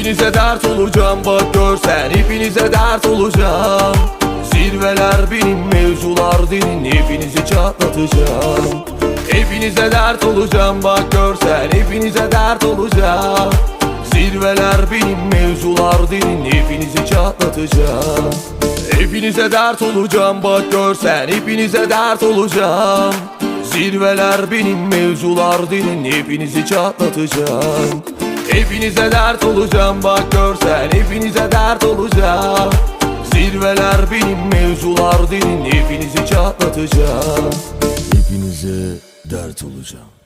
Hepinize dert olacağım bak görsen Hepinize dert olacağım. Zirveler benim mevzular derin Hepinizi çatlatacağım. Hepinize dert olacağım bak görsen Hepinize dert olacağım. Zirveler benim mevzular derin Hepinizi çatlatacağım. Hepinize dert olacağım bak görsen Hepinize dert olacağım. Zirveler benim mevzular derin Hepinizi çatlatacağım Hepinize dert olacağım bak görsen Hepinize dert olacağım. Zirveler benim mevzular derin. Hepinizi çatlatacağım. Hepinize dert olacağım